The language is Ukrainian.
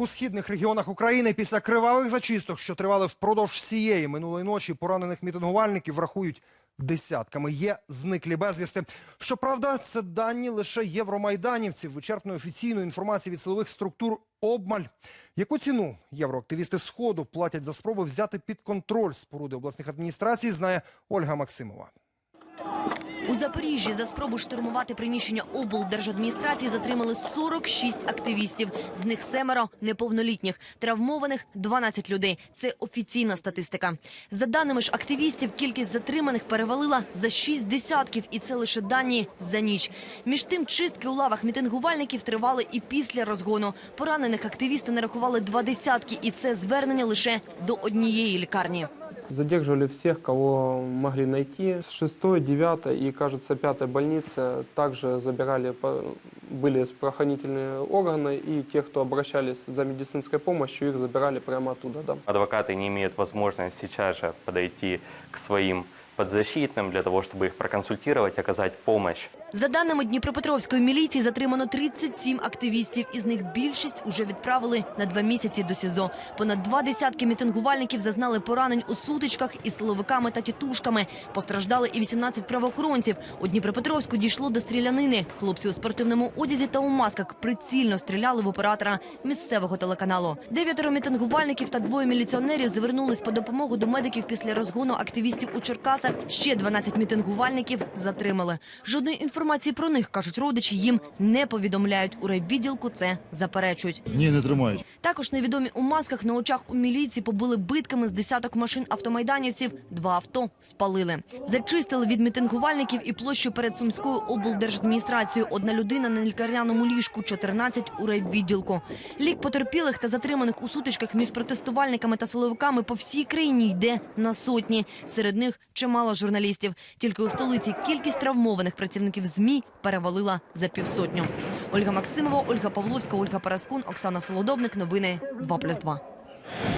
У східних регіонах України після кривавих зачисток, що тривали впродовж всієї минулої ночі, поранених мітингувальників рахують десятками. Є зниклі безвісти. Щоправда, це дані лише євромайданівців. Вичерпної офіційної інформації від силових структур обмаль. Яку ціну євроактивісти Сходу платять за спроби взяти під контроль споруди обласних адміністрацій, знає Ольга Максимова. У Запоріжжі за спробу штурмувати приміщення облдержадміністрації затримали 46 активістів. З них семеро неповнолітніх, травмованих 12 людей. Це офіційна статистика. За даними ж активістів, кількість затриманих перевалила за 6 десятків, і це лише дані за ніч. Між тим, чистки у лавах мітингувальників тривали і після розгону. Поранених активісти нарахували два десятки, і це звернення лише до однієї лікарні. Задерживали всех, кого могли найти. С 6, 9 и, кажется, 5 больницы также забирали, по- были правоохранительные органы, и те, кто обращались за медицинской помощью, их забирали прямо оттуда. Да. Адвокаты не имеют возможности сейчас же подойти к своим подзащитным для того, чтобы их проконсультировать, оказать помощь. За даними Дніпропетровської міліції, затримано 37 активістів. Із них більшість уже відправили на два місяці до СІЗО. Понад два десятки мітингувальників зазнали поранень у сутичках із силовиками та тітушками. Постраждали і 18 правоохоронців. У Дніпропетровську дійшло до стрілянини. Хлопці у спортивному одязі та у масках прицільно стріляли в оператора місцевого телеканалу. Дев'ятеро мітингувальників та двоє міліціонерів звернулись по допомогу до медиків після розгону активістів у Черкасах. Ще 12 мітингувальників затримали. Жодної інформації про них, кажуть родичі, їм не повідомляють. У райвідділку це заперечують. Ні, не тримають. Також невідомі у масках на очах у міліції побили битками з десяток машин автомайданівців. Два авто спалили. Зачистили від мітингувальників і площу перед Сумською облдержадміністрацією. Одна людина на лікарняному ліжку, 14 у райвідділку. Лік потерпілих та затриманих у сутичках між протестувальниками та силовиками по всій країні йде на сотні. Серед них чимало журналістів. Тільки у столиці кількість травмованих працівників ЗМІ перевалила за півсотню. Ольга Максимова, Ольга Павловська, Ольга Параскун, Оксана Солодовник. Новини 2+,2.